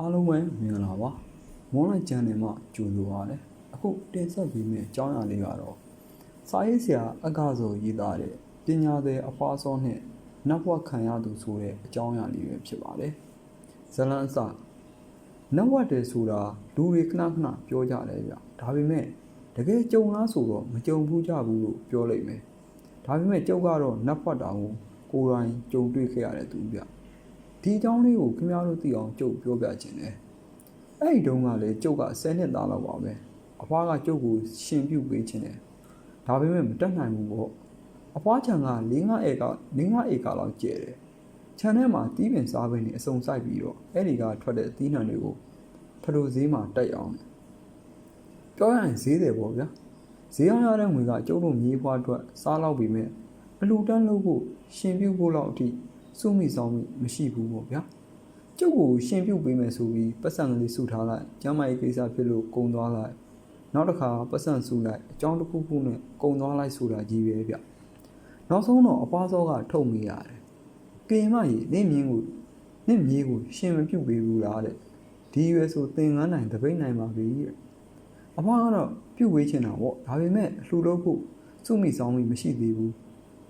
အားလုံးပဲမင်္ဂလာပါမွန်လိုက်ချန်နယ်မှာကြိုဆိုပါရစေအခုတင်ဆက်ပေးမယ့်အကြောင်းအရာလေးကတော့စာရေးဆရာအက္ခဆိုရေးသားတဲ့ပညာသည်အဖွားစောနဲ့နတ်ဘဝခံရသူဆိုတဲ့အကြောင်းအရာလေးပဲဖြစ်ပါတယ်ဇလန်းအစနတ်ဘဝတည်းဆိုတာလူတွေခဏခဏပြောကြတယ်ဗျဒါပေမဲ့တကယ်ကြုံလားဆိုတော့မကြုံဘူးကြဘူးလို့ပြောလိုက်မယ်ဒါပေမဲ့ကျုပ်ကတော့နတ်ဘဝတောင်ကိုကိုယ်တိုင်ကြုံတွေ့ခဲ့ရတဲ့သူဗျ ဒီအကြောင်းလေးကိုခင်ဗျားတို့သိအောင်ကြုတ်ပြောပြခြင်းတယ်။အဲ့ဒီတုန်းကလည်းကျုပ်က10နှစ်သားလောက်ပါပဲ။အဖွားကကျုပ်ကိုရှင်ပြုတ်ပေးခြင်းတယ်။ဒါပေမဲ့မတက်နိုင်ဘူးပေါ့။အဖွားချံက၄၅ဧက၄၅ဧကလောက်ကျဲတယ်။ခြံထဲမှာတီးပင်စားပင်တွေအစုံဆိုင်ပြီးတော့အဲ့ဒီကထွက်တဲ့အသီးနှံတွေကိုထထိုဈေးမှာတိုက်အောင်တယ်။ပြောရရင်ဈေးတယ်ပေါ့ဗျာ။ဈေးအောင်ရတဲ့ငွေကကျုပ်တို့မြေးဖွားအတွက်စားလောက်ပြီးမဲ့အလူတန်းလို့ဖို့ရှင်ပြုတ်ဖို့လောက်အထိ စုမိဆောင်မိမရှိဘူးပေါ့ဗျာကျုပ်ကိုရှင်ပြုတ်ပေးမယ်ဆိုပြီးပတ်စံကလေးစုထားလိုက်ကျမ်းမာရေးကိစ္စဖြစ်လို့ကုံသွားလိုက်နောက်တစ်ခါပတ်စံစုလိုက်အကြောင်းတစ်ခုခုနဲ့ကုံသွားလိုက်ဆိုတာကြီးပဲဗျနောက်ဆုံးတော့အပွားစောကထုတ်မိရတယ်ကင်မကြီးနင့်မြင်းကိုနင့်မြေးကိုရှင်မပြုတ်ပေးဘူးလားတဲ့ဒီရွယ်ဆိုသင်္ကန်းနိုင်တပိတ်နိုင်ပါပြီတဲ့အဖွားကတော့ပြုတ်ဝေးချင်တာပေါ့ဒါပေမဲ့လှူလို့ဖို့စုမိဆောင်မိမရှိသေးဘူး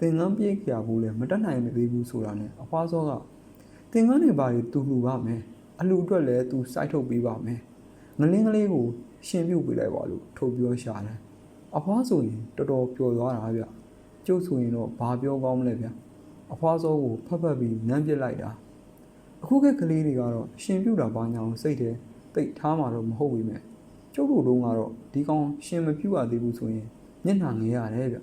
သင်္ကန်းပြေးကြဘူးလဲမတက်နိုင်သေးဘူးဆိုတာနဲ့အဖွားစောကသင်္ကန်းတွေဘာတွေတူလူပါမယ်အလူအတွက်လည်းသူစိုက်ထုတ်ပေးပါမယ်ငလင်းကလေးကိုရှင်ပြုတ်ပေးလိုက်ပါလို့ထုတ်ပြောရှာတယ်အဖွားဆိုရင်တော်တော်ပျော်သွားတာဗျကျုပ်ဆိုရင်တော့ဘာပြောကောင်းမလဲဗျအဖွားစောကိုဖတ်ဖတ်ပြီးနမ်းပစ်လိုက်တာအခုကကလေးတွေကတော့ရှင်ပြုတ်တာဘာညာအောင်စိတ်ထဲတိတ်ထားမှာတော့မဟုတ်ဘူးမြဲကျုပ်တို့တုန်းကတော့ဒီကောင်ရှင်မပြုတ်ရသေးဘူးဆိုရင်မျက်နှာငဲရတယ်ဗျ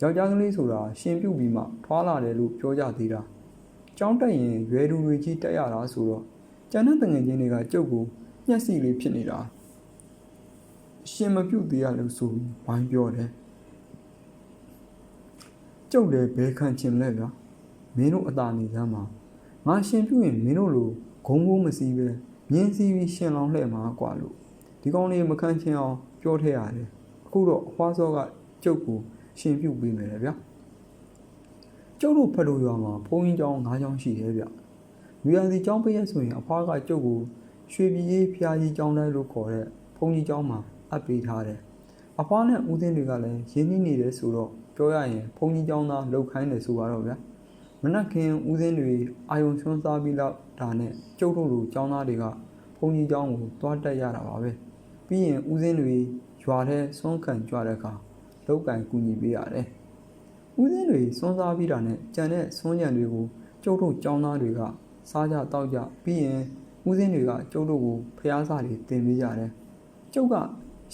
ယောက်ျားကလေးဆိုတာရှင်ပြုတ်ပြီးမှထွာလာတယ်လို့ပြောကြသေးတာကြောင်းတက်ရင်ရွယ်တူတွေကြီးတက်ရတာဆိုတော့ကျန်တဲ့ငွေချင်းတွေကကြုတ်ကိုညှက်စီလေးဖြစ်နေတာရှင်မပြုတ်သေးရလို့ဆိုဝိုင်းပြောတယ်ကြုတ်တယ်ဘယ်ခံချင်လဲဗျာမင်းတို့အตาနေစမ်းပါငါရှင်ပြုတ်ရင်မင်းတို့လိုဂုံးဘိုးမစီးပဲမြင်းစီးပြီးရှင်လောင်းလှဲ့မှာကွာလို့ဒီကောင်းလေးမခံချင်အောင်ပြောထည့်ရတယ်အခုတော့အဖွားစောကကြုတ်ကို ရှင်ပြုတ်ပေးမယ်လေဗျာကျုပ်တို့ဖတ်လို့ရွာမှာဘုန်းကြီးကျောင်း၅ကျောင်းရှိတယ်ဗျလူရစီကျောင်းပေးရဆိုရင်အဖွားကကျုပ်ကိုရွှေပြည်ကြီးဖျားကြီးကျောင်းတိုင်းလို့ခေါ်တဲ့ဘုန်းကြီးကျောင်းမှာအပ်ပေးထားတယ်အဖွားနဲ့ဦးစင်းတွေကလည်းရင်းနှီးနေတယ်ဆိုတော့ပြောရရင်ဘုန်းကြီးကျောင်းသားလောက်ခိုင်းတယ်ဆိုပါတော့ဗျာမနက်ခင်းဦးစင်းတွေအာယုံချွန်းစားပြီးတော့ဒါနဲ့ကျုပ်တို့လိုကျောင်းသားတွေကဘုန်းကြီးကျောင်းကိုတွားတက်ရတာပါပဲပြီးရင်ဦးစင်းတွေရွာထဲဆွမ်းခံကြွတဲ့အခါ လောက်ကင်ကူညီပေးရတယ်။ဦးစင်းတွေစွန်းစားပြီးတာနဲ့ကြံတဲ့စွန်းညံတွေကိုကျုပ်တို့ចောင်းသားတွေကစားကြတောက်ကြပြီးရင်ဦးစင်းတွေကကျုပ်တို့ကိုဖျားစားတွေတင်ပေးကြတယ်။ကျုပ်က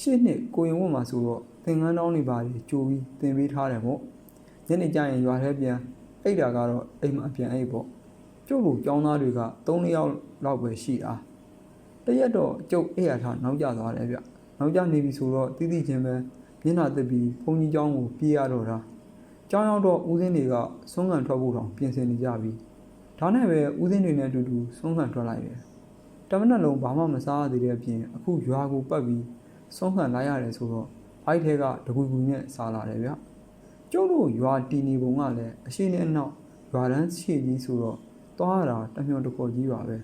ရှေ့နှစ်ကိုရင်ဝတ်မှာဆိုတော့သင်္ကန်းတောင်းတွေပါတွေကြိုပြီးတင်ပေးထားတယ်ပေါ့။ညနေကျရင်ရွာထဲပြန်အိတ်တာကတော့အိမ်မှာပြန်အိတ်ပေါ့။ကျုပ်တို့ចောင်းသားတွေက၃လယောက်လောက်ပဲရှိတာ။တရက်တော့ကျုပ်အိတ်ရထားနောက်ကျသွားတယ်ဗျ။နောက်ကျနေပြီဆိုတော့တီးတီးချင်းပဲ မျက်နှာတက်ပြီးဘုန်းကြီးเจ้าကိုပြေးရတော့တာเจ้าရောက်တော့ဦးစင်းတွေကဆုံးခံထွက်ဖို့တောင်ပြင်ဆင်နေကြပြီဒါနဲ့ပဲဦးစင်းတွေနဲ့အတူတူဆုံးခံထွက်လိုက်တယ်တမနက်လုံးဘာမှမစားရသေးတဲ့အပြင်အခုရွာကိုပတ်ပြီးဆုံးခံလိုက်ရတယ်ဆိုတော့ဘိုက်ထဲကတကူကူနဲ့စားလာတယ်ဗျကျုပ်တို့ရွာတီနေပုံကလည်းအရှိနဲ့အနောက်ရွာတန်းခြေကြီးဆိုတော့သွားရတာတမျောတခေါ်ကြီးပါပဲ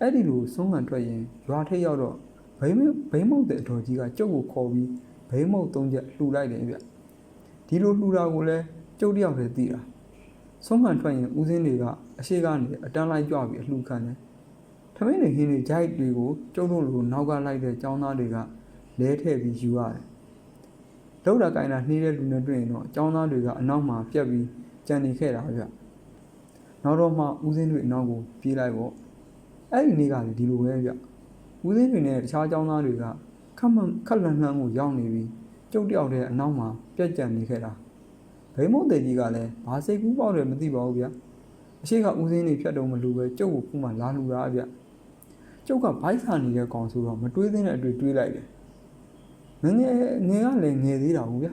အဲ့ဒီလိုဆုံးခံထွက်ရင်ရွာထိပ်ရောက်တော့ဘိမဘိမောက်တဲ့အတော်ကြီးကကျုပ်ကိုခေါ်ပြီး ဘိမုတ်သုံးချက်လှူလိုက်တယ်ဗျဒီလိုလှူတာကိုလည်းကျုပ်တယောက်တည်းသိတာဆုံးခံထွက်ရင်ဦးစင်းတွေကအရှိကနေအတန်းလိုက်ကြွပြီးအလှူခံတယ်ထမင်းတွေဟင်းတွေဂျိုက်တွေကိုကျုပ်တို့လိုနောက်ကလိုက်တဲ့ចောင်းသားတွေကလဲထည့်ပြီးယူရတယ်လောက်တာကိုင်းတာနှီးတဲ့လူနဲ့တွေ့ရင်တော့ចောင်းသားတွေကအနောက်မှာပြက်ပြီးကြံနေခဲ့တာဗျနောက်တော့မှဦးစင်းတွေအနောက်ကိုပြေးလိုက်ပေါ့အဲ့ဒီနေ့ကလည်းဒီလိုပဲဗျဦးစင်းတွေနဲ့တခြားចောင်းသားတွေက ခက်မှန်ခက်လန်လှမ်းကိုရောက်နေပြီးကျုပ်တယောက်တည်းအနောက်မှာပြက်ကြံနေခဲ့တာဘိမုတ်တဲ့ကြီးကလည်းဘာစိတ်ကူးပေါက်တယ်မသိပါဘူးဗျအရှိကဦးစင်းနေဖြတ်တော့မလို့ပဲကျုပ်ကိုခုမှလာလူတာဗျကျုပ်ကဘိုက်ဆာနေတဲ့ကောင်ဆိုတော့မတွေးသင့်တဲ့အတွေ့တွေးလိုက်တယ်ငငယ်ငယ်ကလည်းငယ်သေးတာဘူးဗျ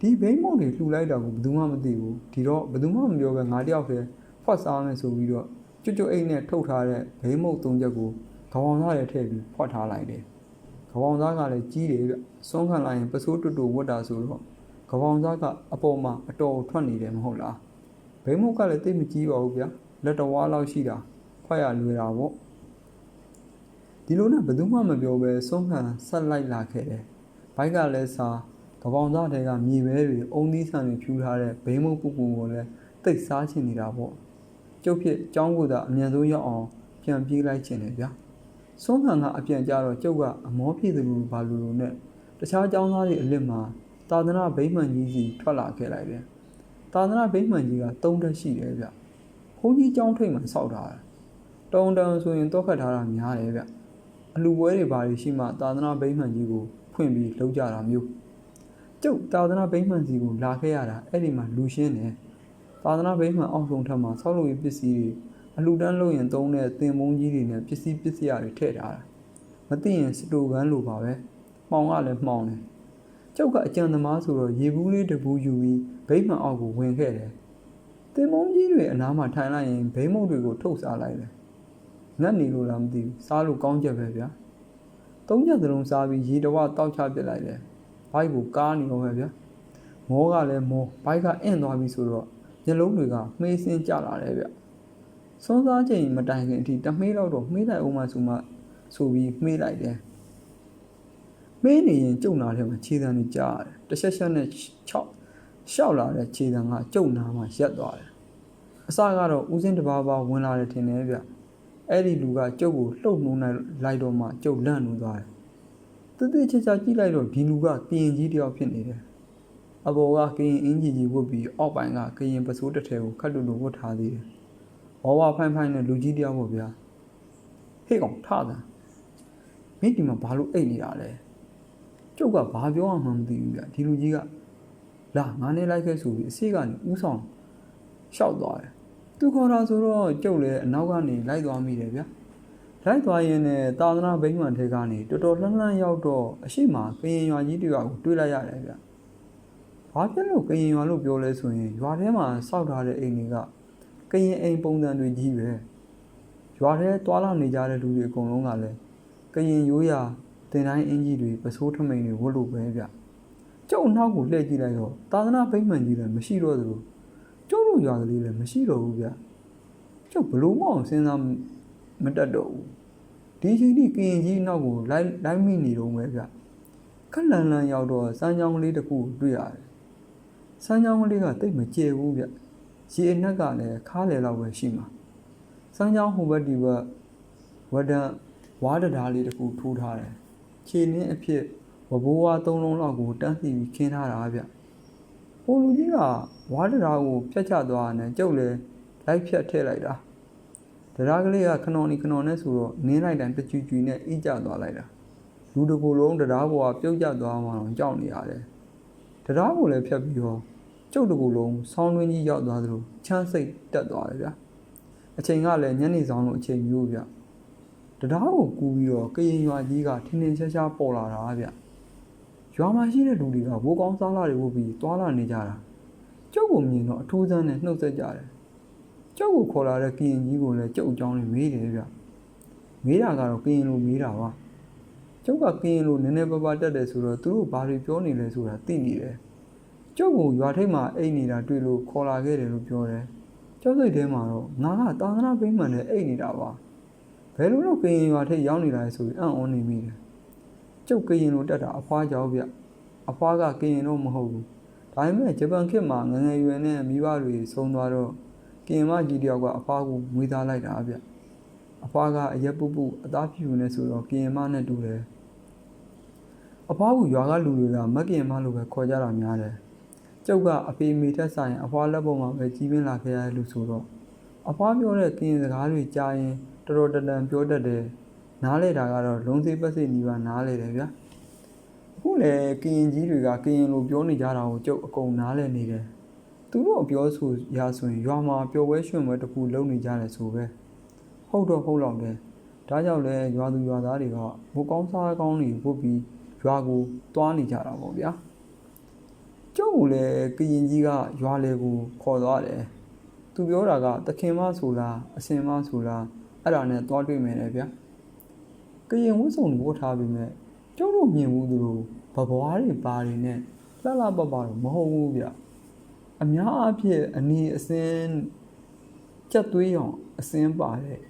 ဒီဘိမုတ်တွေလှူလိုက်တာကိုဘယ်သူမှမသိဘူးဒီတော့ဘယ်သူမှမပြောပဲငါတယောက်တည်းဖွက်စားမယ်ဆိုပြီးတော့ကျွတ်ကျွတ်အိတ်နဲ့ထုတ်ထားတဲ့ဘိမုတ်သုံးချက်ကိုခေါင်းသားထဲထည့်ပြီးဖွက်ထားလိုက်တယ် ကပောင်သားကလည်းကြီးတယ်ဗျစွန်းခံလိုက်ရင်ပစိုးတူတူဝတ်တာဆိုတော့ကပောင်သားကအပေါ်မှာအတော်ထွက်နေတယ်မဟုတ်လားဘိမုတ်ကလည်းတိတ်မကြီးပါဘူးဗျလက်တော်ဝါလောက်ရှိတာခွက်ရလွယ်တာပေါ့ဒီလိုနဲ့ဘယ်သူမှမပြောဘဲဆုံးခံဆက်လိုက်လာခဲ့တယ်ဘိုက်ကလည်းစာကပောင်သားတွေကမြေပဲတွေအုံသီးဆန်တွေဖြူထားတဲ့ဘိန်းမုတ်ပူပူကိုလည်းတိတ်စားချင်နေတာပေါ့ကျုပ်ဖြစ်ចောင်းကိုသာအမြန်ဆုံးရောက်အောင်ပြန်ပြေးလိုက်ချင်တယ်ဗျာ ဆုံးခံကအပြန်ကြတော့ကျုပ်ကအမောပြေသူလူဘာလူလူနဲ့တခြားចောင်းသားတွေအလစ်မှာသာသနာဗိမ္မာန်ကြီးစီထွက်လာခဲ့လိုက်တယ်သာသနာဗိမ္မာန်ကြီးက၃တက်ရှိတယ်ဗျဘုန်းကြီးចောင်းထိတ်မှာစောက်ထားတယ်တုံတန်ဆိုရင်တော့ခတ်ထားတာများတယ်ဗျအလူပွဲတွေဘာတွေရှိမှသာသနာဗိမ္မာန်ကြီးကိုဖွင့်ပြီးလုပ်ကြတာမျိုးကျုပ်သာသနာဗိမ္မာန်စီကိုလာခဲ့ရတာအဲ့ဒီမှာလူရှင်းတယ်သာသနာဗိမ္မာန်အောက်ဆုံးထပ်မှာဆောက်လုပ်ရေးပစ္စည်းတွေ အလူတန်းလုပ်ရင်သုံးတဲ့သင်မုန်းကြီးတွေနဲ့ပစ္စည်းပစ္စည်းတွေထည့်ထားတာမသိရင်စတိုကန်လိုပါပဲမှောင်ကလည်းမှောင်တယ်ကျုပ်ကအကြံသမားဆိုတော့ရေဘူးလေးတဘူးယူပြီးဗိမ္မာန်အောက်ကိုဝင်ခဲ့တယ်သင်မုန်းကြီးတွေအနားမှာထိုင်လိုက်ရင်ဗိမ္မာန်တွေကိုထုတ်စားလိုက်တယ်ငတ်နေလို့လားမသိဘူးစားလို့ကောင်းချက်ပဲဗျာသုံးချက်သလုံးစားပြီးရေတဝတောက်ချပစ်လိုက်တယ်ဘိုက်ကိုကားနေတော့ပဲဗျာမောကလည်းမောဘိုက်ကအင့်သွားပြီဆိုတော့ညလုံးတွေကမှေးစင်းကြလာတယ်ဗျ စွန်းစားချိန်မတိုင်ခင်အထိတမှေးတော့တော့မှေးလိုက်အောင်မှဆိုမှဆိုပြီးမှေးလိုက်တယ်မှေးနေရင်ကျုံနာထဲမှာခြေတံတွေကြားရတယ်တချက်ချက်နဲ့6ရှောက်လာတဲ့ခြေတံကကျုံနာမှာရက်သွားတယ်အစကတော့ဦးစင်းတစ်ပါးပါဝင်လာတယ်ထင်တယ်ဗျအဲ့ဒီလူကကျုပ်ကိုလှုပ်နှုံးလိုက်တော့မှကျုပ်လန့်နေသွားတယ်တတိချာချာကြည့်လိုက်တော့ဒီလူကကရင်ကြီးတယောက်ဖြစ်နေတယ်အပေါ်ကကရင်အင်ဂျီကြီးဝတ်ပြီးအောက်ပိုင်းကကရင်ပစိုးတစ်ထည်ကိုခတ်တူတူဝတ်ထားသေးတယ်။ ဝါဝဖိုင်ဖိုင်နဲ့လူကြီးတယောက်ပေါ့ဗျာ။ဟေ့ကောင်ထတာ။မင်းဒီမှာဘာလို့အိတ်နေတာလဲ။ကျုပ်ကဘာပြောအောင်မှမသိဘူးဗျာ။ဒီလူကြီးကလာငါနဲ့လိုက်ခဲ့ဆိုပြီးအစီကနေဥဆောင်ရှောက်သွားတယ်။သူခေါ်တာဆိုတော့ကျုပ်လည်းအနောက်ကနေလိုက်သွားမိတယ်ဗျာ။လိုက်သွားရင်လည်းသာသနာဘိမှန်ထဲကနေတော်တော်လှမ်းလှမ်းရောက်တော့အရှိမကရင်ရွာကြီးတယောက်ကိုတွေ့လိုက်ရတယ်ဗျာ။ဘာဖြစ်လို့ကရင်ရွာလို့ပြောလဲဆိုရင်ရွာထဲမှာစောက်ထားတဲ့အိမ်တွေက ကရင်အိမ်ပုံစံတွေကြီးပဲ။ရွာထဲတွာလာနေကြတဲ့လူတွေအကုန်လုံးကလည်းကရင်ရိုးရာတင်တိုင်းအင်ကြီးတွေပစိုးထမိန်တွေဝတ်လို့ပဲဗျ။ကျုပ်အနောက်ကိုလှည့်ကြည့်လိုက်တော့သာသနာဘိမှန်ကြီးလည်းမရှိတော့သလိုကျုပ်တို့ရွာကလေးလည်းမရှိတော့ဘူးဗျ။ကျုပ်ဘလို့မအောင်စဉ်းစားမတက်တော့ဘူးဒီချိန်ထိကရင်ကြီးနောက်ကိုလိုက်လိုက်မိနေတော့မယ်ဗျခက်လန်လန်ရောက်တော့စမ်းချောင်းကလေးတစ်ခုတွေ့ရတယ်စမ်းချောင်းကလေးကတိတ်မကျဲဘူးဗျ ရေအနက်ကလည်းခါးလေလောက်ပဲရှိမှာစမ်းချောင်းဟိုဘက်ဒီဘက်ဝဒန်ဝါဒဓာလေးတစ်ခုထိုးထားတယ်ခြေနင်းအဖြစ်ဝဘိုးဝါသုံးလုံးလောက်ကိုတန်းစီပြီးခင်းထားတာဗျဟိုလူကြီးကဝါဒဓာကိုဖြတ်ချသွားတယ်ကျုပ်လည်းလိုက်ဖြတ်ထည့်လိုက်တာတရားကလေးကခဏော်နီခဏော်နဲ့ဆိုတော့နင်းလိုက်တိုင်းတချူချူနဲ့အိကျသွားလိုက်တာလူတကူလုံးတရားပေါ်ကပြုတ်ကျသွားမှတော့ကြောက်နေရတယ်တရားကိုလည်းဖြတ်ပြီးတော့ ကျုပ်တကူလုံးဆောင်းတွင်းကြီးရောက်သွားသလိုချမ်းစိတ်တက်သွားတယ်ဗျာအချိန်ကလည်းညနေဆောင်လို့အချိန်မျိုးဗျတရားကိုကူးပြီးတော့ကရင်ရွာကြီးကထင်းထင်းရှားရှားပေါ်လာတာဗျရွာမှာရှိတဲ့လူတွေကဘိုးကောင်းစားလာတွေဝုတ်ပြီးတွာလာနေကြတာကျုပ်ကိုမြင်တော့အထူးဆန်းနဲ့နှုတ်ဆက်ကြတယ်ကျုပ်ကိုခေါ်လာတဲ့ကရင်ကြီးကိုလည်းကျုပ်အကြောင်းလေးမေးတယ်ဗျမေးတာကတော့ကရင်လိုမေးတာပါကျုပ်ကကရင်လိုနည်းနည်းပါးပါးတက်တယ်ဆိုတော့သူတို့ဘာတွေပြောနေလဲဆိုတာသိနေတယ် ကျုပ်ကိုရွာထိပ်မှာအိတ်နေတာတွေ့လို့ခေါ်လာခဲ့တယ်လို့ပြောတယ်ကျုပ်စိတ်ထဲမှာတော့ငါကသာသနာ့ဘိမှန်နဲ့အိတ်နေတာပါဘယ်လိုလုပ်ကရင်ရွာထိပ်ရောက်နေတာလဲဆိုပြီးအံ့ဩနေမိတယ်ကျုပ်ကရင်လိုတက်တာအဖွားကြောက်ဗျအဖွားကကရင်တော့မဟုတ်ဘူးဒါပေမဲ့ဂျပန်ခေတ်မှာငငယ်ရွယ်နဲ့မိဘတွေဆုံးသွားတော့ကင်မကြီးတယောက်ကအဖွားကိုမွေးသားလိုက်တာဗျအဖွားကအရက်ပုပုအသားဖြူနေဆိုတော့ကင်မနဲ့တူတယ်အဖွားကရွာကလူတွေကမက်ကင်မလို့ပဲခေါ်ကြတာများတယ် ကျုပ်ကအဖေမိထက်ဆိုင်အဖွားလက်ပေါ်မှာပဲကြီးပင်းလာခဲ့ရလို့ဆိုတော့အဖွားပြောတဲ့ကင်စကားတွေကြားရင်တော်တော်တန်တန်ပြောတတ်တယ်နားလေတာကတော့လုံးစိပတ်စိနီးပါနားလေတယ်ဗျာအခုလေကရင်ကြီးတွေကကရင်လိုပြောနေကြတာကိုကျုပ်အကုန်နားလေနေတယ်သူတို့ပြောဆိုရဆိုရင်ရွာမှာပျော်ပွဲရွှင်ပွဲတစ်ခုလုပ်နေကြတယ်ဆိုပဲဟုတ်တော့ဟုတ်လောက်တယ်ဒါကြောင့်လဲရွာသူရွာသားတွေကဘိုးကောင်းစားကောင်းတွေဝတ်ပြီးရွာကိုတွားနေကြတာပေါ့ဗျာ ကျုပ်ကလည်းကရင်ကြီးကရွာလေကိုခေါ်သွားတယ်သူပြောတာကတခင်မဆိုလားအစင်မဆိုလားအဲ့ဒါနဲ့တွားတွေ့မယ်လေဗျာကရင်ဝတ်စုံတွေဝတ်ထားပြီးမဲ့ကျုပ်တို့မြင်မှုသူတို့ဘဘွားတွေပါတွေနဲ့လှလှပပတော့မဟုတ်ဘူးဗျာအများအားဖြင့်အနေအစင်းကြက်သွေးအောင်အစင်းပါတဲ့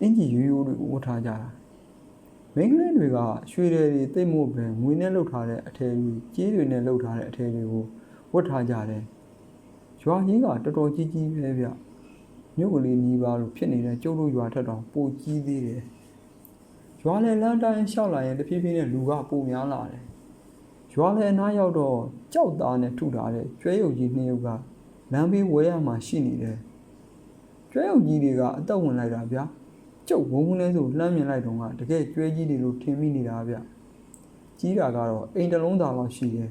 အင်ကြီးရိုးရိုးတွေကိုဝတ်ထားကြတာ မိန်းကလေးတွေကရွှေတယ်တွေတိတ်မို့ပဲငွေနဲ့လှုပ်ထားတဲ့အထည်တွေကြီးတွေနဲ့လှုပ်ထားတဲ့အထည်တွေကိုဝတ်ထားကြတယ်ရွာကြီးကတော်တော်ကြီးကြီးပဲဗျမြို့ကလေးနီးပါလို့ဖြစ်နေတဲ့ကျုပ်တို့ရွာထက်တော့ပိုကြီးသေးတယ်ရွာလေလမ်းတိုင်းလျှောက်လာရင်တဖြည်းဖြည်းနဲ့လူကပိုများလာတယ်ရွာလေအနားရောက်တော့ကြောက်သားနဲ့ထုထားတဲ့ကျွဲရုပ်ကြီးနှစ်ယောက်ကလမ်းဘေးဝဲရမှာရှိနေတယ်ကျွဲရုပ်ကြီးတွေကအသက်ဝင်လိုက်တာဗျာ ကျုပ်ဝုန်းဝန်းလဲဆိုလှမ်းမြင်လိုက်တော့ကတကယ်ကျွဲကြီးတွေလို့ထင်မိနေတာဗျကြီးတာကတော့အိမ်တစ်လုံးသားလောက်ရှိတယ်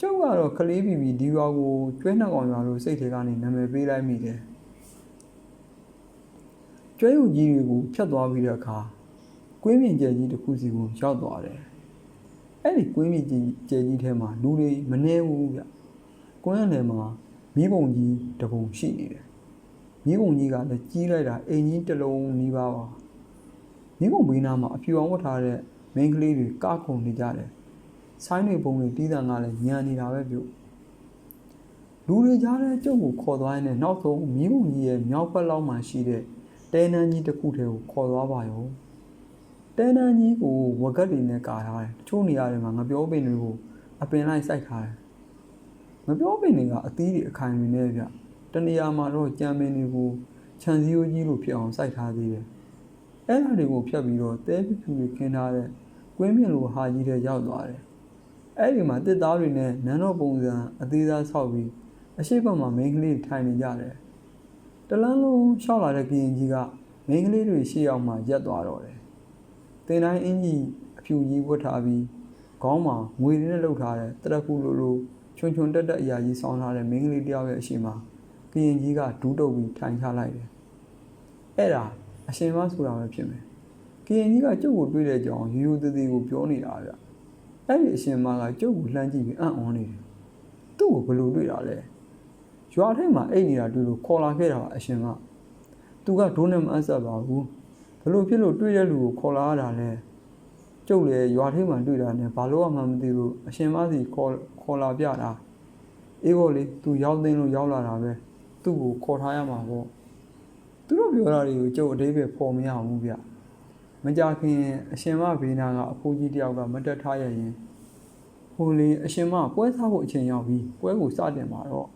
ကျုပ်ကတော့ကလေးဘီဘီဒီရွာကိုကျွဲနှစ်ကောင်ရွာလို့စိတ်ထဲကနေနာမည်ပေးလိုက်မိတယ်ကျွဲရုံကြီးတွေကိုဖြတ်သွားပြီးတဲ့အခါကွင်းမြင့်ကျဲကြီးတစ်ခုစီကိုရောက်သွားတယ်အဲ့ဒီကွင်းမြင့်ကြီးကျဲကြီးထဲမှာလူတွေမနေဘူးဗျကွင်းထဲမှာမီးပုံကြီးတစ်ပုံရှိနေတယ် မိဘုံကြီးကလည်းကြီးလိုက်တာအိမ်ကြီးတစ်လုံးနီးပါးပါမိဘုံဘေးနားမှာအဖြူအောင်ဝတ်ထားတဲ့မိန်းကလေးတွေကားခုန်နေကြတယ်ဆိုင်းတွေပုံတွေတီးတန်ကလည်းညံနေတာပဲပြုတ်လူတွေကြားတဲ့ကျုပ်ကိုခေါ်သွားရင်လည်းနောက်ဆုံးမိဘုံကြီးရဲ့မြောက်ဘက်လောက်မှာရှိတဲ့တဲနန်းကြီးတစ်ခုထဲကိုခေါ်သွားပါရောတဲနန်းကြီးကိုဝကတ်တွေနဲ့ကာထားတယ်တချို့နေရာတွေမှာငပြောပင်တွေကိုအပင်လိုက်စိုက်ထားတယ်ငပြောပင်တွေကအသီးတွေအခိုင်တွေနဲ့ဗျ တနေရာမှာတော့ကြံမင်းတွေကိုခြံစည်းရိုးကြီးလိုဖြစ်အောင်စိုက်ထားသေးတယ်။အဲ့ဒါတွေကိုဖြတ်ပြီးတော့တဲပြပြတွေခင်းထားတဲ့ကွင်းမြင့်လိုဟာကြီးတဲ့ရောက်သွားတယ်။အဲ့ဒီမှာတစ်သားတွေနဲ့နန်းတော်ပုံစံအသေးစားဆောက်ပြီးအရှိတ်ဘက်မှာမိန်းကလေးထိုင်နေကြတယ်။တလန်းလုံးရှောက်လာတဲ့ကရင်ကြီးကမိန်းကလေးတွေရှေ့ရောက်မှရက်သွားတော့တယ်။တင်တိုင်းအင်ကြီးအဖြူကြီးဝတ်ထားပြီးခေါင်းမှာငွေတွေနဲ့လှုပ်ထားတဲ့တရခုလိုလိုချွန်ချွန်တက်တက်အရာကြီးဆောင်းထားတဲ့မိန်းကလေးတယောက်ရဲ့အရှိမ ကရင်ကြီးကဒူးတုပ်ပြီးထိုင်ချလိုက်တယ်။အဲ့ဒါအရှင်မဆိုတာပဲဖြစ်မယ်။ကရင်ကြီးကကျုပ်ကိုတွေ့တဲ့ကြောင်ရိုးရိုးသေးသေးကိုပြောနေတာဗျ။အဲ့ဒီအရှင်မကကျုပ်ကိုလှမ်းကြည့်ပြီးအံ့ဩနေတယ်။သူ့ကိုဘယ်လိုတွေ့တာလဲ။ရွာထဲမှာအိတ်နေတာတွေ့လို့ခေါ်လာခဲ့တာပါအရှင်မ။သူကဒိုးနဲ့မအပ်ဆက်ပါဘူး။ဘယ်လိုဖြစ်လို့တွေ့တဲ့လူကိုခေါ်လာရတာလဲ။ကျုပ်လည်းရွာထဲမှာတွေ့တာနဲ့ဘာလို့မှမသိလို့အရှင်မစီခေါ်ခေါ်လာပြတာ။အေးပေါ့လေသူရောက်သိန်းလို့ရောက်လာတာပဲ သူ့ကိုခေါ်ထားရမှာပေါ့သူတို့ပြောတာတွေကိုကျုပ်အတိတ်ပဲပေါ်မရဘူးဗျမကြခင်အရှင်မဘေးနာကအဖိုးကြီးတယောက်ကမတက်ထားရရင်ဟိုလေအရှင်မပွဲစားဖို့အချိန်ရောက်ပြီပွဲကိုစတင်มาတော့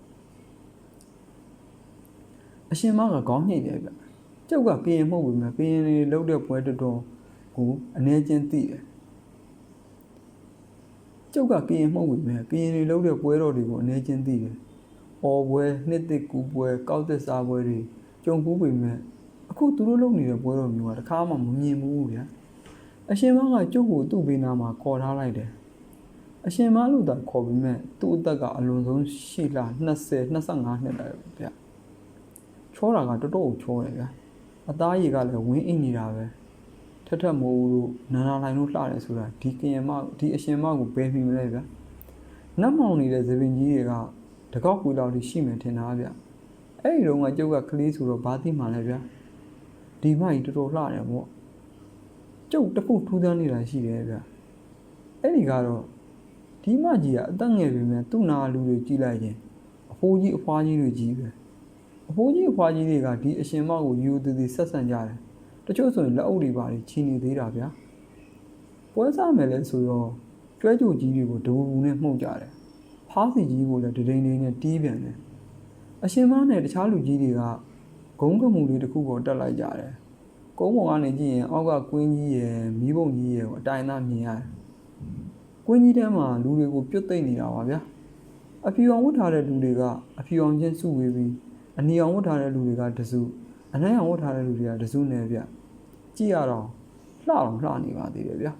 အရှင်မကခေါင်းညှိတယ်ဗျကျုပ်ကကရင်မှုတ်ပြီမဲ့ကရင်တွေလှုပ်တဲ့ပွဲတော်တော်ကိုအနေချင်းသိတယ်ကျုပ်ကကရင်မှုတ်ပြီမဲ့ကရင်တွေလှုပ်တဲ့ပွဲတော်တွေကိုအနေချင်းသိတယ်။ အော်ပွဲနှစ်တစ်ကူပွဲကောက်သက်စားပွဲတွေကြုံဖူးပေမဲ့အခုသူတို့လုပ်နေတဲ့ပွဲတော်မျိုးကတခါမှမမြင်ဘူးဗျာ။အရှင်မကကျုပ်ကိုသူ့ဘေးနားမှာခေါ်ထားလိုက်တယ်။အရှင်မလို့သာခေါ်ပြီးမဲ့သူ့အသက်ကအလွန်ဆုံးရှိလား20 25နှစ်တယ်ဗျာ။ချောတာကတော်တော်ချောတယ်ဗျာ။အသားရည်ကလည်းဝင်းအိမ်နေတာပဲ။ထက်ထက်မိုးလို့နာနာလိုင်လို့လှတယ်ဆိုတာဒီကရင်မဒီအရှင်မကိုဘယ်မိမလဲဗျာ။နတ်မောင်နေတဲ့သပင်ကြီးတွေက တကောက်ကူလောက်ထိရှိမယ်ထင်တာဗျအဲ့ဒီတော့ကကျုပ်ကကလေးဆိုတော့ဘာသိမှလဲဗျာဒီမကြီးတော်တော်လှတယ်ပေါ့ကျုပ်တစ်ခုထူးဆန်းနေတာရှိတယ်ဗျအဲ့ဒီကတော့ဒီမကြီးကအသက်ငယ်ပေမဲ့သူ့နာလူတွေကြည့်လိုက်ရင်အဖိုးကြီးအဖွားကြီးတွေကြီးပဲအဖိုးကြီးအဖွားကြီးတွေကဒီအရှင်မကိုယူသူသူဆက်ဆံကြတယ်တချို့ဆိုရင်လက်အုပ်တွေပါချီနေသေးတာဗျာပွဲစားမယ်လဲဆိုတော့ကျွဲကြိုကြီးတွေကိုဒူဘူးနဲ့မှုတ်ကြတယ် ဖားစီကြီးကိုလည်းဒဒိန်လေးနဲ့တီးပြန်တယ်အရှင်မနဲ့တခြားလူကြီးတွေကဂုံးကမှုလေးတစ်ခုကိုတက်လိုက်ကြတယ်ကုန်းပေါ်ကနေကြည့်ရင်အောက်ကကွင်းကြီးရယ်မီးပုံကြီးရယ်ကိုအတိုင်းသားမြင်ရတယ်ကွင်းကြီးထဲမှာလူတွေကိုပြုတ်သိမ့်နေတာပါဗျာအဖြူအောင်ဝတ်ထားတဲ့လူတွေကအဖြူအောင်ချင်းစုဝေးပြီးအနီအောင်ဝတ်ထားတဲ့လူတွေကတစုအနှဲအောင်ဝတ်ထားတဲ့လူတွေကတစုနဲ့ဗျကြည့်ရတော့လှအောင်လှနေပါသေးတယ်ဗျာ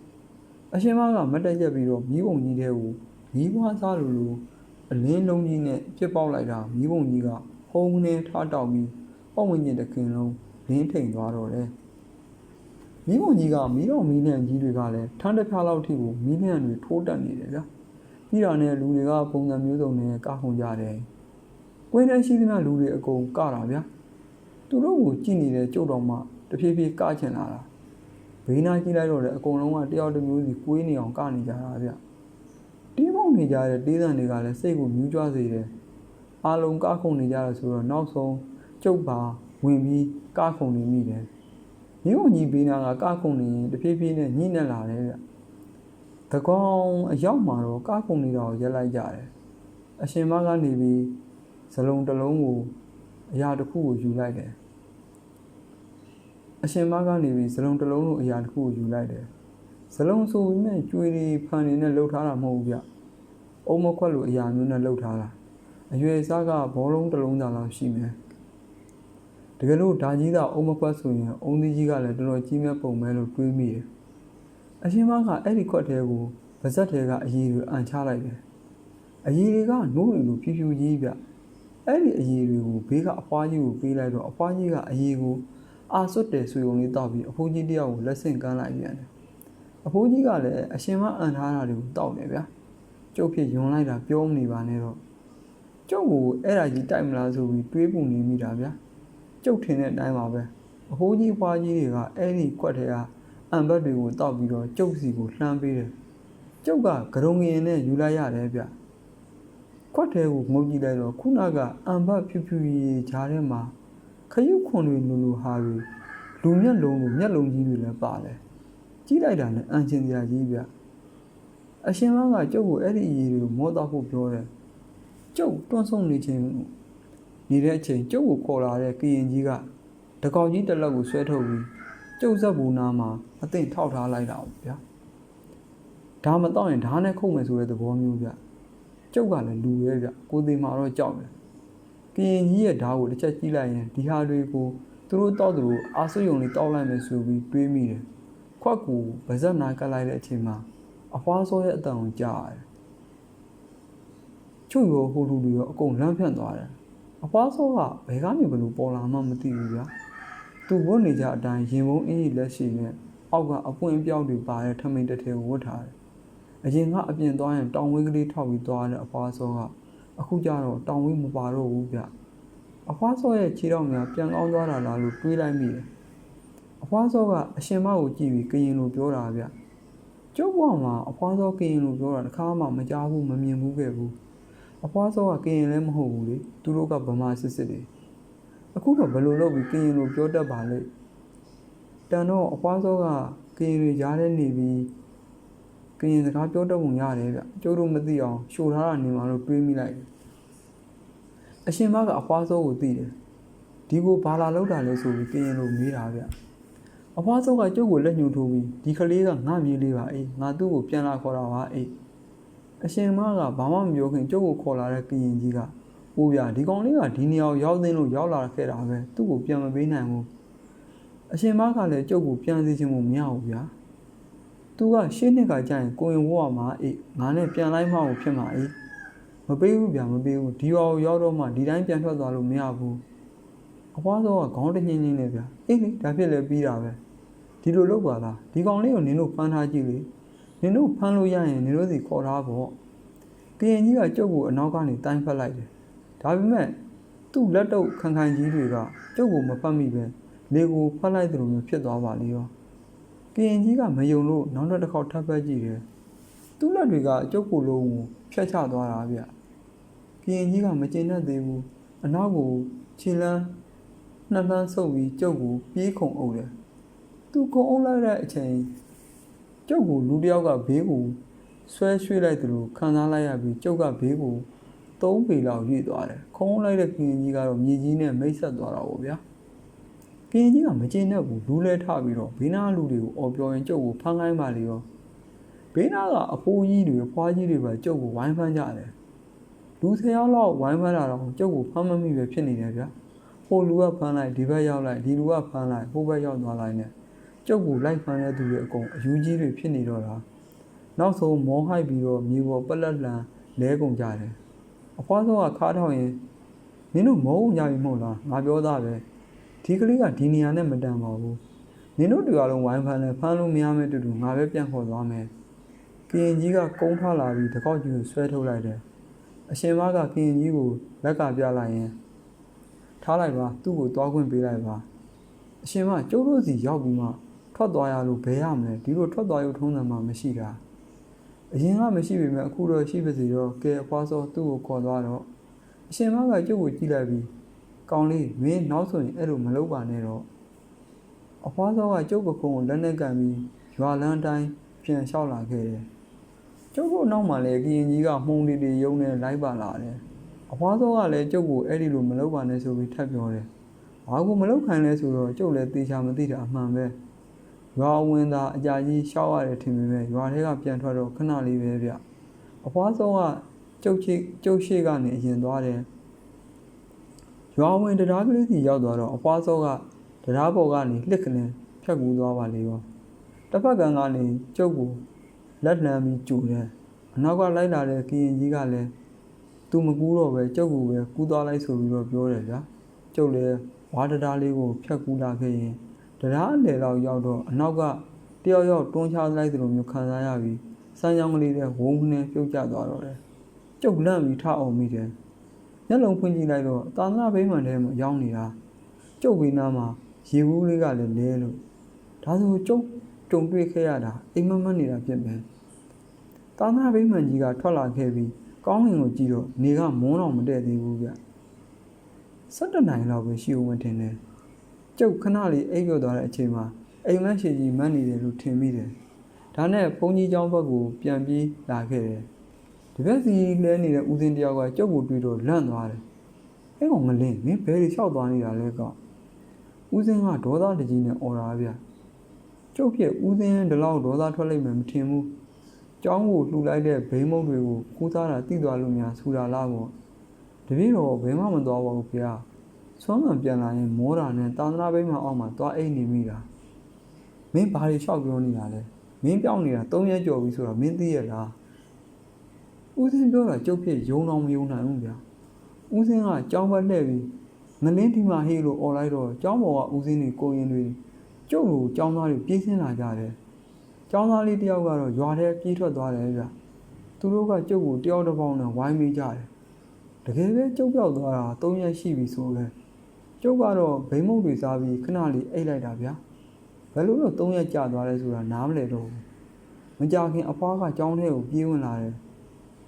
အရှင်မကမတက်ရက်ပြီးတော့မီးပုံကြီးတဲ့ကို မီးပွားစားလိုလိုအလင်းလုံးကြီးနဲ့ပြစ်ပေါက်လိုက်တာမီးပုံကြီးကဟုံးနေထားတောက်ပြီးပေါ့ဝင်ကျင်တခင်လုံးလင်းထိန်သွားတော့တယ်မီးပုံကြီးကမီးတော်မီးလန့်ကြီးတွေကလည်းထန်းတစ်ဖြားလောက်ထိကိုမီးလန့်တွေထိုးတက်နေတယ်ဗျာပြီးတာနဲ့လူတွေကပုံစံမျိုးစုံနဲ့ကခုန်ကြတယ်ကွင်းထဲရှိသမျှလူတွေအကုန်ကတာဗျာသူတို့ကိုကြည့်နေတဲ့ကြုတ်တော်မှတဖြည်းဖြည်းကချင်လာတာဘေးနားကြည့်လိုက်တော့လေအကုန်လုံးကတယောက်တစ်မျိုးစီကွေးနေအောင်ကနေကြတာဗျတီးပေါ က်နေကြတဲ့တေးသံတွေကလည်းစိတ်ကိုမြူးကြွစေတယ်အားလုံးကခုန်နေကြတယ်ဆိုတော့နောက်ဆုံးကျုပ်ပါဝင်ပြီးကခုန်နေမိတယ်မမြို့ကြီးဘေးနာကကခုန်နေရင်တဖြည်းဖြည်းနဲ့ညှိနှက်လာတယ်ဗျတကောင်အရောက်မှာတော့ကခုန်နေတာကိုရက်လိုက်ကြတယ်အရှင်မကနေပြီးဇလုံးတစ်လုံးကိုအရာတစ်ခုကိုယူလိုက်တယ်အရှင်မကနေပြီးဇလုံးတစ်လုံးကိုအရာတစ်ခုကိုယူလိုက်တယ်ဇလုံးဆိုပြီးမဲ့ကျွေးတွေဖန်နေနဲ့လှုပ်ထားတာမဟုတ်ဘူးဗျ အုံမခွက်လိုအရာမျိုးနဲ့လှုပ်ထားတာအရွယ်စားကဘောလုံးတစ်လုံးသာလောက်ရှိမယ်တကယ်လို့ဒါကြီးသာအုံမခွက်ဆိုရင်အုံသီးကြီးကလည်းတော်တော်ကြီးမြတ်ပုံမဲလို့တွေးမိတယ်အရှင်မကအဲ့ဒီခွက်ထဲကိုပါဇက်ထဲကအရည်တွေအန်ချလိုက်တယ်အရည်တွေကနိုးနေလို့ဖြူဖြူကြီးဗျအဲ့ဒီအရည်တွေကိုဘေးကအဖွားကြီးကိုပေးလိုက်တော့အဖွားကြီးကအရည်ကိုအာစွတ်တယ်ဆိုုံလေးတောက်ပြီးအဖိုးကြီးတယောက်ကိုလက်ဆင့်ကမ်းလိုက်ပြန်တယ်အဖိုးကြီးကလည်းအရှင်မအန်ထားတာတွေကိုတောက်တယ်ဗျာ ကျုပ်ဖြစ်ယွန်လိုက်တာပြောမနေပါနဲ့တော့ကျုပ်ကိုအဲ့ဒါကြီးတိုက်မလားဆိုပြီးတွေးပုံနေမိတာဗျာကျုပ်ထင်တဲ့အတိုင်းပါပဲအဖိုးကြီးဖွားကြီးတွေကအဲ့ဒီခွက်ထဲကအံဘတ်တွေကိုတောက်ပြီးတော့ကျုပ်စီကိုလှမ်းပေးတယ်ကျုပ်ကဂရုံငင်နဲ့ယူလိုက်ရတယ်ဗျခွက်ထဲကိုငုံကြည့်လိုက်တော့ခုနကအံဘတ်ဖြူဖြူကြီးဂျားထဲမှာခရုခွန်တွေလူလူဟာတွေလူမျက်လုံးကိုမျက်လုံးကြီးတွေလည်းပါတယ်ကြည့်လိုက်တာနဲ့အန်ချင်စရာကြီးဗျ အရှင်မကကျုပ်ကိုအဲ့ဒီအရေးတွေကိုမောတော့ဖို့ပြောတယ်ကျုပ်တွန်းဆုံနေခြင်းနေတဲ့အချိန်ကျုပ်ကိုခေါ်လာတဲ့ကရင်ကြီးကတကောက်ကြီးတစ်လက်ကိုဆွဲထုတ်ပြီးကျုပ်ဇက်ဘူးနာမှာအသိထောက်ထားလိုက်တာဗျာဒါမတော့ရင်ဓာတ်နဲ့ခုတ်မယ်ဆိုတဲ့သဘောမျိုးဗျကျုပ်ကလည်းလူရဲဗျကိုသေးမှာတော့ကြောက်တယ်ကရင်ကြီးရဲ့ဓာတ်ကိုတစ်ချက်ကြည့်လိုက်ရင်ဒီဟာတွေကိုသူတို့တောက်သူတို့အာဆွယုံလေးတောက်လိုက်မယ်ဆိုပြီးတွေးမိတယ်ခွက်ကူဗဇက်နာကတ်လိုက်တဲ့အချိန်မှာ အဖွားစောရဲ့အတန်ကိုကြားရတယ်ချွတ်ရောဟိုလူတွေရောအကုန်လမ်းဖြန့်သွားတယ်အဖွားစောကဘယ်ကနေဘလို့ပေါ်လာမှမသိဘူးဗျာသူဝတ်နေကြအတိုင်းရင်ဘုံအင်းကြီးလက်ရှိနဲ့အောက်ကအပွင့်ပြောက်တွေပါတဲ့ထမိန်တစ်ထည်ကိုဝတ်ထားတယ်အရင်ကအပြင်သွားရင်တောင်ဝင်းကလေးထောက်ပြီးသွားတဲ့အဖွားစောကအခုကျတော့တောင်ဝင်းမပါတော့ဘူးဗျအဖွားစောရဲ့ခြေထောက်များပြန်ကောင်းသွားတာလားလို့တွေးလိုက်မိတယ်အဖွားစောကအရှင်မကိုကြည့်ပြီးကရင်လိုပြောတာဗျ ကျုပ်ဘဝမှာအဖွားစောကရင်လိုပြောတာတစ်ခါမှမကြားဘူးမမြင်ဘူးခဲ့ဘူးအဖွားစောကကရင်လည်းမဟုတ်ဘူးလေသူတို့ကဗမာစစ်စစ်တွေအခုတော့ဘယ်လိုလုပ်ပြီးကရင်လိုပြောတတ်ပါလဲတန်တော့အဖွားစောကကရင်တွေကြားထဲနေပြီးကရင်စကားပြောတတ်ပုံရတယ်ဗျကျုပ်တို့မသိအောင်ရှို့ထားတာနေမှာလို့တွေးမိလိုက်အရှင်မကအဖွားစောကိုသိတယ်ဒီကိုဘာလာလောက်တာလဲဆိုပြီးကရင်လိုမေးတာဗျ အဖွားစောကကျုပ်ကိုလက်ညှိုးထိုးပြီးဒီကလေးကငါမြေးလေးပါအေးငါသူ့ကိုပြန်လာခေါ်တာပါအေးအရှင်မကဘာမှမပြောခင်ကျုပ်ကိုခေါ်လာတဲ့ကရင်ကြီးကအိုးဗျာဒီကောင်လေးကဒီနေရာကိုရောက်သိန်းလို့ရောက်လာခဲ့တာပဲသူ့ကိုပြန်မပေးနိုင်ဘူးအရှင်မကလည်းကျုပ်ကိုပြန်စီခြင်းမမရဘူးဗျာသူကရှင်းနှစ်ကကြာရင်ကိုရင်ဝေါ်မှာအေးငါနဲ့ပြန်လိုက်မှအောင်ဖြစ်မှာအေးမပေးဘူးဗျာမပေးဘူးဒီရောရောက်တော့မှဒီတိုင်းပြန်ထွက်သွားလို့မရဘူးအဖွားစောကခေါင်းတညင်းချင်းနဲ့ဗျာအေးလေဒါဖြစ်လဲပြီးတာပဲ ဒီလိုလုပ်ပါလားဒီကောင်လေးကိုနင်တို့ဖမ်းထားကြည့်လေနင်တို့ဖမ်းလို့ရရင်နင်တို့စီခေါ်ထားပေါ့ကရင်ကြီးကကျုပ်ကိုအနောက်ကနေတိုင်းဖက်လိုက်တယ်ဒါပေမဲ့သူ့လက်တော့ခံခံကြီးတွေကကျုပ်ကိုမဖတ်မိပဲလေကိုဖတ်လိုက်သလိုမျိုးဖြစ်သွားပါလေရောကရင်ကြီးကမယုံလို့နောက်တစ်ခေါက်ထပ်ပတ်ကြည့်တယ်သူ့လက်တွေကကျုပ်ကိုလုံးကိုဖျက်ချသွားတာဗျကရင်ကြီးကမကျင်တတ်သေးဘူးအနောက်ကိုခြေလန်းနှမ်းနှမ်းဆုပ်ပြီးကျုပ်ကိုပြေးခုံအုပ်တယ် သူခုံအုပ်လိုက်တဲ့အချိန်ကျုပ်ကိုလူတစ်ယောက်ကဘေးကိုဆွဲရွှေ့လိုက်သလိုခံစားလိုက်ရပြီးကျုပ်ကဘေးကို၃ပေလောက်ရွေ့သွားတယ်ခုံးလိုက်တဲ့ကရင်ကြီးကတော့မြေကြီးနဲ့မိတ်ဆက်သွားတာပေါ့ဗျာကရင်ကြီးကမကျေနပ်ဘူးလူလဲထပြီးတော့ဘေးနာလူတွေကိုអော်ပြောရင်ကျုပ်ကိုဖမ်းခိုင်းပါလေရောဘေးနာကအဖိုးကြီးတွေဖွားကြီးတွေပဲကျုပ်ကိုဝိုင်းဖမ်းကြတယ်လူ၁၀ယောက်လောက်ဝိုင်းဖမ်းလာတော့ကျုပ်ကိုဖမ်းမမိပဲဖြစ်နေတယ်ဗျာဟိုလူကဖမ်းလိုက်ဒီဘက်ရောက်လိုက်ဒီလူကဖမ်းလိုက်ဟိုဘက်ရောက်သွားလိုက်နဲ့ ကျုပ်ကိုလိုက်ဖမ်းတဲ့သူတွေအကုန်အယူကြီးတွေဖြစ်နေတော့တာနောက်ဆုံးမောဟိုက်ပြီးတော့မြေပေါ်ပလက်လန်လဲကုန်ကြတယ်အဖွားစောကခါထောက်ရင်မင်းတို့မဟုတ်ကြပြီမဟုတ်လားငါပြောသားပဲဒီကလေးကဒီနေရာနဲ့မတန်ပါဘူးနင်တို့တရားလုံးဝိုင်းဖမ်းလဲဖမ်းလို့မရမဲ့တူတူငါပဲပြန်ခေါ်သွားမယ်ကရင်ကြီးကကုန်းထလာပြီးတကောက်ကြီးကိုဆွဲထုတ်လိုက်တယ်အရှင်မကကရင်ကြီးကိုလက်ကပြလိုက်ရင်ထားလိုက်ပါသူ့ကိုသွားခွင့်ပေးလိုက်ပါအရှင်မကျုပ်တို့စီရောက်ပြီးမှ ထွက်သွားရလို့ဘယ်ရမလဲဒီလိုထွက်သွားရုံထုံးစံမှမရှိတာအရင်ကမရှိပေမဲ့အခုတော့ရှိပါစီတော့ကဲအဖွားစောသူ့ကိုခေါ်သွားတော့အရှင်မကကျုပ်ကိုကြည့်လိုက်ပြီးကောင်းလေးမင်းနောက်ဆိုရင်အဲ့လိုမလုပ်ပါနဲ့တော့အအဖွားစောကကျုပ်ပခုံးကိုလက်နဲ့ကန်ပြီးရွာလန်းတိုင်းပြန်လျှောက်လာခဲ့တယ်ကျုပ်တို့နောက်မှာလည်းကရင်ကြီးကမှုန်တီတီယုံနဲ့လိုက်ပါလာတယ်အဖွားစောကလည်းကျုပ်ကိုအဲ့ဒီလိုမလုပ်ပါနဲ့ဆိုပြီးထပ်ပြောတယ်ဘာကိုမလုပ်ခိုင်းလဲဆိုတော့ကျုပ်လည်းတေချာမသိတာအမှန်ပဲ ရွာဝင်သာအကြာကြီးရှောက်ရတယ်ထင်ပေမဲ့ရွာထဲကပြန်ထွက်တော့ခဏလေးပဲဗျအဖွားစောကကျုပ်ချိကျုပ်ရှိကနေအရင်သွားတယ်ရွာဝင်တရားကလေးစီရောက်သွားတော့အဖွားစောကတရားပေါ်ကနေလှစ်ကလင်ဖြတ်ကူးသွားပါလေရောတစ်ဖက်ကံကနေကျုပ်ကိုလက်လှမ်းပြီးကြူတယ်အနောက်ကလိုက်လာတဲ့ကရင်ကြီးကလည်းသူမကူးတော့ပဲကျုပ်ကိုပဲကူးသွားလိုက်ဆိုပြီးတော့ပြောတယ်ဗျာကျုပ်လည်းဝါတရားလေးကိုဖြတ်ကူးလာခဲ့ရင် တရားအလယ်တော့ရောက်တော့အနောက်ကတယောက်ယောက်တွန်းချလိုက်သလိုမျိုးခံစားရပြီးစမ်းချောင်းကလေးတဲ့ဝုန်းကနေပြုတ်ကျသွားတော့တယ်ကျုပ်လန့်ပြီးထအောင်မိတယ်မျက်လုံးဖွင့်ကြည့်လိုက်တော့သာသနာ့ဗိမာန်ထဲမှာရောက်နေတာကျုပ်ဝိနာမှာရေဘူးလေးကလည်းလဲလို့ဒါဆိုကျုပ်ကြုံတွေ့ခဲ့ရတာအိမ်မက်မက်နေတာဖြစ်မယ်သာသနာ့ဗိမာန်ကြီးကထွက်လာခဲ့ပြီးကောင်းကင်ကိုကြည့်တော့နေကမုန်းတော့မတည့်သေးဘူးဗျ17နိုင်လောက်ပဲရှိဦးမထင်တယ် ကျုပ်ခဏလေးအိပ်ပျော်သွားတဲ့အချိန်မှာအိမ်မက်ရှိကြီးမတ်နေတယ်လို့ထင်မိတယ်ဒါနဲ့ဘုန်းကြီးကျောင်းဘက်ကိုပြန်ပြေးလာခဲ့တယ်ဒီဘက်စီလဲနေတဲ့ဦးစင်းတယောက်ကကြုတ်ကိုတွေ့တော့လန့်သွားတယ်။အဲ့ကောင်ငလင်းမင်းဘယ်လိုလျှောက်သွားနေတာလဲကော။ဦးစင်းကဒေါသတကြီးနဲ့អော်တာဗျ။ကျုပ်ဖြစ်ဦးစင်းဒီလောက်ဒေါသထွက်လိုက်မှမထင်ဘူး။ကျောင်းကိုလှူလိုက်တဲ့ဘိန်းမုတ်တွေကိုခူးစားတာတိသွားလို့များဆူတာလားပေါ့။တပည့်တော်ဘယ်မှမသွားပါဘူးဗျာ။ ဆွမ်းမှန်ပြန်လာရင်မောတာနဲ့တာသနာဘိန်းမှအောက်မှာသွားအိတ်နေမိတာ။မင်းဘာတွေလျှောက်ပြောနေတာလဲ။မင်းပြောင်းနေတာ၃ရက်ကျော်ပြီဆိုတော့မင်းသိရလား။ဦးစင်းပြောတာကြုတ်ဖြစ်ယုံတော်မယုံနိုင်ဘူးဗျာဦးစင်းကကြောင်းဘက်လှည့်ပြီးငလင်းဒီမှာဟေးလို့អော်လိုက်တော့ကြောင်းပေါ်ကဦးစင်းတွေကိုရင်တွေကျုပ်လိုကြောင်းသားတွေပြေးဆင်းလာကြတယ်ကြောင်းသားလေးတယောက်ကတော့ရွာထဲပြေးထွက်သွားတယ်ဗျာသူတို့ကကျုပ်ကိုတယောက်တစ်ပေါင်းနဲ့ဝိုင်းမိကြတယ်တကယ်ပဲကျုပ်ပြောက်သွားတာ၃ရက်ရှိပြီဆိုပဲ ကျုပ်ကတော့ဘိမုတ်တွေစားပြီးခဏလေးအိတ်လိုက်တာဗျာဘယ်လိုလို့၃ရက်ကြာသွားလဲဆိုတာနားမလည်တော့ဘူးမကြခင်အဖွားကကြောင်းထဲကိုပြေးဝင်လာတယ်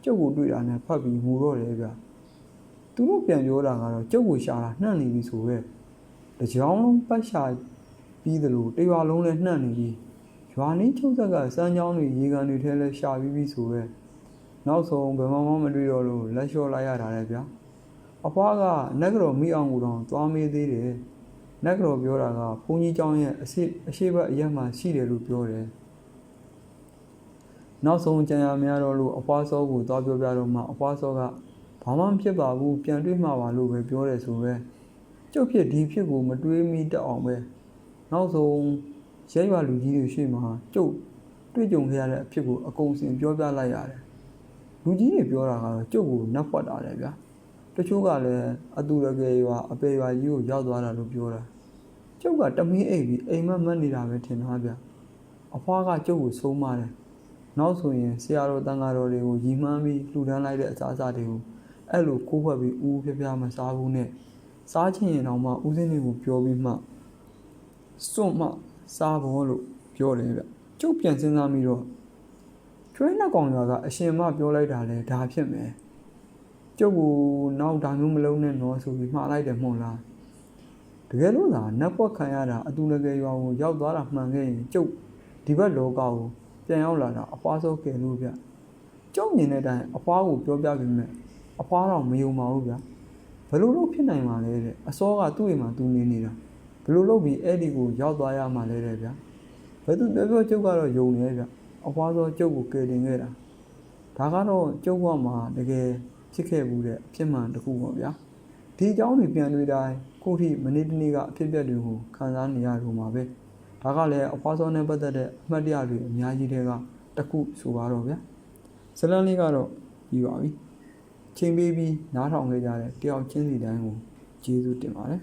ကျုပ်ကိုတွေ့တာနဲ့ဖတ်ပြီးငိုတော့တယ်ဗျသူတို့ပြန်ပြောတာကတော့ကျုပ်ကိုရှာတာနှံ့နေပြီဆိုပဲတကြောင်လုံးပတ်ရှာပြီးသလိုတရွာလုံးလည်းနှံ့နေပြီရွာနည်းချုပ်ဆက်ကစမ်းချောင်းတွေရေကန်တွေထဲလဲရှာပြီးပြီဆိုပဲနောက်ဆုံးဘယ်မှမမတွေ့တော့လို့လက်လျှော့လိုက်ရတာလေဗျာ အဖွားကနက်ကြော်မိအောင်ကိုတော့သွားမေးသေးတယ်နက်ကြော်ပြောတာကဘုန်းကြီးကျောင်းရဲ့အရှိအရှိဘက်အရက်မှာရှိတယ်လို့ပြောတယ်နောက်ဆုံးကြံရမရတော့လို့အဖွားစောကိုသွားပြောပြတော့မှအဖွားစောကဘာမှမဖြစ်ပါဘူးပြန်တွေ့မှာပါလို့ပဲပြောတယ်ဆိုပဲကျုပ်ဖြစ်ဒီဖြစ်ကိုမတွေးမိတတ်အောင်ပဲနောက်ဆုံးရဲရွာလူကြီးတွေရှေ့မှာကျုပ်တွေ့ကြုံခဲ့ရတဲ့အဖြစ်ကိုအကုန်စင်ပြောပြလိုက်ရတယ်လူကြီးတွေပြောတာကတော့ကျုပ်ကိုနှက်ဖွက်တာတယ်ဗျာ တချို့ကလည်းအတူရကယ်ရွာအပေရွာကြီးကိုရောက်သွားတာလို့ပြောတာကျုပ်ကတမင်းအိပ်ပြီးအိမ်မက်မက်နေတာပဲထင်တာဗျာအဖွားကကျုပ်ကိုဆုံးမတယ်နောက်ဆိုရင်ဆရာတော်တန်ဃာတော်တွေကိုရီမှန်းပြီးလှူဒန်းလိုက်တဲ့အစားအစာတွေကိုအဲ့လိုခိုးဖွက်ပြီးဦးဖျားဖျားမစားဘူးနဲ့စားချင်ရင်တော့မှဦးစင်းတွေကိုပြောပြီးမှစွန့်မှစားဖို့လို့ပြောတယ်ဗျကျုပ်ပြန်စဉ်းစားမိတော့ကျွဲနှစ်ကောင်ရွာကအရှင်မပြောလိုက်တာလဲဒါဖြစ်မယ် ကျုပ်ကနောက်ဒါမျိုးမလုံးနဲ့တော့ဆိုပြီးမှားလိုက်တယ်မဟုတ်လားတကယ်လို့သာနတ်ပွက်ခံရတာအတူတကယ်ရွာကိုရောက်သွားတာမှန်ခဲ့ရင်ကျုပ်ဒီဘက်လောကကိုပြန်ရောက်လာတာအဖွားစောကယ်လို့ဗျကျုံမြင်တဲ့အတိုင်းအဖွားကိုပြောပြပေးမယ်အဖွားတော့မယုံပါဘူးဗျဘယ်လိုလုပ်ဖြစ်နိုင်မှာလဲတဲ့အစောကသူ့အိမ်မှာသူနေနေတာဘယ်လိုလုပ်ပြီးအဲ့ဒီကိုရောက်သွားရမှာလဲတဲ့ဗျဘယ်သူပြောပြောကျုပ်ကတော့ယုံနေဗျအဖွားစောကျုပ်ကိုကယ်တင်ခဲ့တာဒါကတော့ကျုပ်ကမှတကယ် ဖြစ်ခဲ့ဘူးတဲ့အဖြစ်မှန်တစ်ခုပေါ့ဗျာဒီအကြောင်းတွေပြန်တွေ့တိုင်းကိုထိမနေ့တနေ့ကအဖြစ်အပျက်တွေကိုခံစားနေရလို့မှာပဲဒါကလည်းအဖွားစောနဲ့ပတ်သက်တဲ့အမှတ်တရတွေအများကြီးတွေကတစ်ခုဆိုပါတော့ဗျာဇလန်လေးကတော့ပြီးပါပြီချိန်ပေးပြီးနားထောင်ခဲ့ကြတဲ့တယောက်ချင်းစီတိုင်းကိုကျေးဇူးတင်ပါတယ်